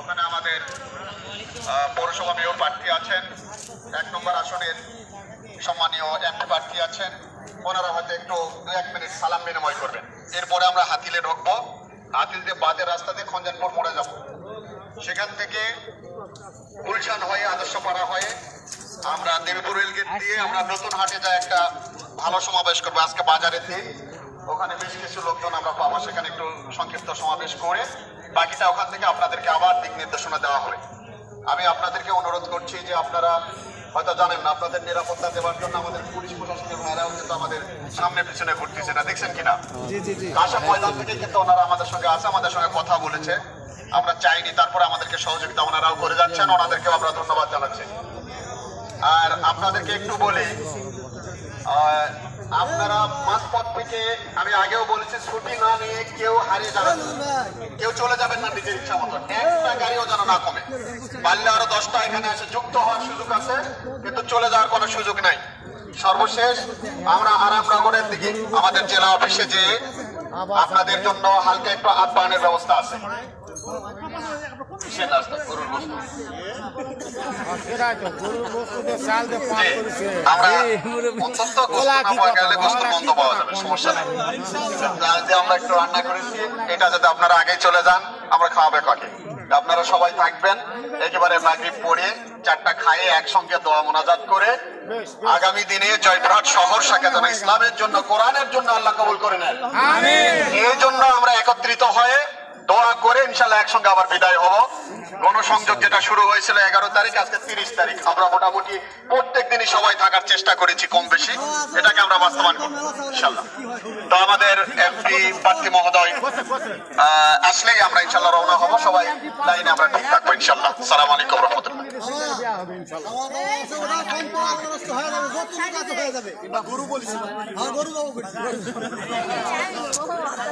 ওখানে আমাদের পৌরসভা মেয়র প্রার্থী আছেন, এক নম্বর আসনের সম্মানীয় এমপি প্রার্থী আছেন। ওনারা হয়তো একটু দু এক মিনিট সালাম বিনিময় করবেন। এরপরে আমরা হাতিলে ঢুকবো। হাতিল দিয়ে বাদের রাস্তাতে খঞ্জনপুর মোড়ে যাব। সেখান থেকে গুলশান হয়ে আদর্শপাড়া হয়ে আমরা দেবীপুর রেলগেট দিয়ে আমরা নতুন হাটে যা একটা ভালো সমাবেশ করব। আজকে বাজারের দিন ওখানে বেশ কিছু লোকজন আমরা পাবো। সেখানে একটু সংক্ষিপ্ত সমাবেশ করে বাকিটা ওখান থেকে আপনাদেরকে আবার দিক নির্দেশনা দেওয়া হবে। আমি আপনাদেরকে অনুরোধ করছি যে আপনারা হয়তো জানেন না আপনাদের নিরাপত্তা দেওয়ার জন্য আমাদের পুলিশ প্রশাসনের ভাইরাও কিন্তু আমাদের সামনে পিছনে ঘুরতেছে না দেখছেন কিনা? আশা ময়দান থেকে কিন্তু ওনারা আমাদের সঙ্গে আছে আমাদের সঙ্গে কথা বলেছে। আমরা চাইনি তারপরে আমাদেরকে সহযোগিতা ওনারাও করে যাচ্ছেন ওনাদেরকেও আমরা ধন্যবাদ জানাচ্ছি। আর আপনাদেরকে একটু বলি আপনারা মাঝপথ থেকে, আমি আগেও বলেছি, ছুটি না নিয়ে কেউ হারিয়ে যাবেন কেউ চলে যাবেন না নিজের ইচ্ছা মতো। একটা গাড়িও যেন না কমে। পারলে আরও দশটা এখানে এসে যুক্ত হওয়ার সুযোগ আছে, কিন্তু চলে যাওয়ার কোনো সুযোগ নাই। সর্বশেষ, আমরা আরামনগরের দিকে, আমাদের জেলা অফিসে যে আপনাদের জন্য হালকা একটু আপ্যায়নের ব্যবস্থা আছে। কিসের নাস্তা? গরুর গোশত। আমরা অন্তত গোস্ত না পাওয়া গেলে গোস্ত বন্ধ পাওয়া যাবে সমস্যা নেই। যে আমরা একটু রান্না করেছি এটা যাতে আপনারা আগে চলে যান আমরা খাওয়াবে কাকে? আপনারা সবাই থাকবেন একেবারে মাগরিব পড়ে চারটা খায়ে একসঙ্গে দোয়া মোনাজাত করে আগামী দিনে জয়পুরহাট শহর শাখা যেন ইসলামের জন্য কোরআনের জন্য আল্লাহ কবুল করে নেন। এই জন্য আমরা একত্রিত হয়ে দোয়া করে ইনশাল্লাহ একসঙ্গে আবার বিদায় হব। গণসংযোগ যেটা শুরু হয়েছিল এগারো তারিখ আজকে তিরিশ তারিখ। আমরা মোটামুটি প্রত্যেক দিনই সবাই থাকার চেষ্টা করেছি কম বেশি। এটাকে আমরা বাস্তবায়ন করব ইনশাল্লাহ তো আমাদের এমপি প্রার্থী মহোদয় আসলেই আমরা ইনশাল্লাহ রওনা হব। সবাই লাইনে আমরা ঠিক থাকব ইনশাল্লাহ সালাম আলাইকুম রহমতুল্লাহ। হ্যাঁ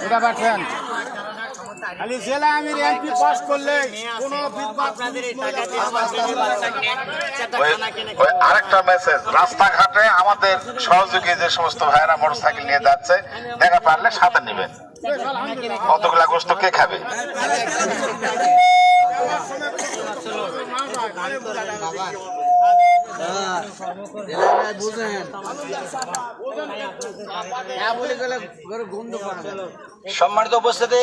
এটা পাঠান। খালি জেলা আমির এমপি পাস করলে কোনো আরেকটা মেসেজ রাস্তাঘাটে আমাদের সহযোগী যে সমস্ত ভাইয়েরা মোটরসাইকেল নিয়ে যাচ্ছে দেখা পারলে সাথে নেবেন কতগুলা গোস্ত কে খাবে? সম্মানিত উপস্থিতি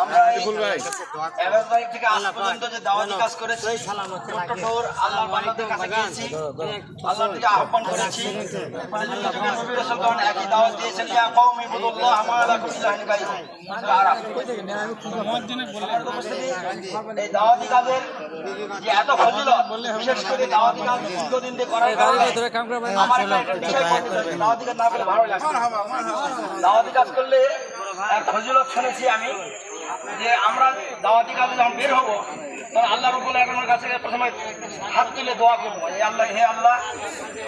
আমরা এই এগারো তারিখ থেকে আজ পর্যন্ত যে দাওয়াতি কাজ করেছি আল্লাহর বান্দাদের কাছে গিয়েছি। আল্লাহর দিকে আহ্বান করেছি। একই দাওয়াত দিয়েছেন ইয়া কওমি ইবুদুল্লাহ মা লাকুম মিন ইলাহিন গায়রুহু। সূরা আরাফ। এই দাওয়াতি কাজের যে এত ফজিলত বিশেষ করে দাওয়াতি কাজ দীর্ঘদিন দিয়ে করার কারণে আমার একটা বিষয় দাওয়াতি কাজ না করলে ভালো লাগে দাওয়াতি কাজ করলে ফজিলত শুনেছি আমি যে আমরা দাওয়াতি কাজে যখন বের হব তখন রবুল আলমের কাছে প্রথমে হাত তুলে দোয়া করব। হে আল্লাহ হে আল্লাহ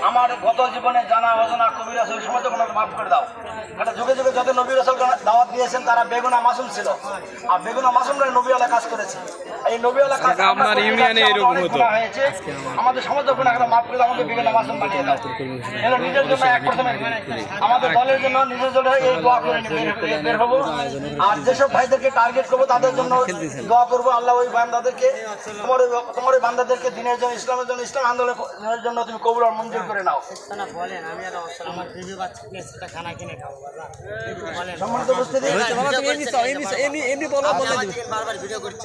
আমার গত জীবনে জানা অজানা কবিরা সেই সময় তো মাফ করে দাও। একটা যুগে যুগে যত নবী রসল দাওয়াত দিয়েছেন তারা বেগুনা মাসুম ছিল। আর বেগুনা মাসুমরা নবীওয়ালা কাজ করেছে। এই নবীওয়ালা কাজ আপনার ইউনিয়নে এরকম হতো। আমাদের সমস্ত গুণাগুলো মাফ করে আমাদের বেগুনা মাসুম বানিয়ে দাও। এটা নিজের জন্য এক প্রথমে আমাদের দলের জন্য নিজের জন্য এই দোয়া করে বের- বের হব। আর যেসব ভাইদেরকে টার্গেট করব তাদের জন্য দোয়া করব। আল্লাহ ওই বান্দাদেরকে তোমার তোমার বান্দাদেরকে দিনের জন্য ইসলামের জন্য ইসলাম আন্দোলনের জন্য তুমি কবুল আর মঞ্জুর করে নাও। বলেন আমি একটা আমার বিবি বাচ্চা সেটা খানা কিনে খাব বলেন। সম্মানিত উপস্থিতি। বারবার ভিডিও করছি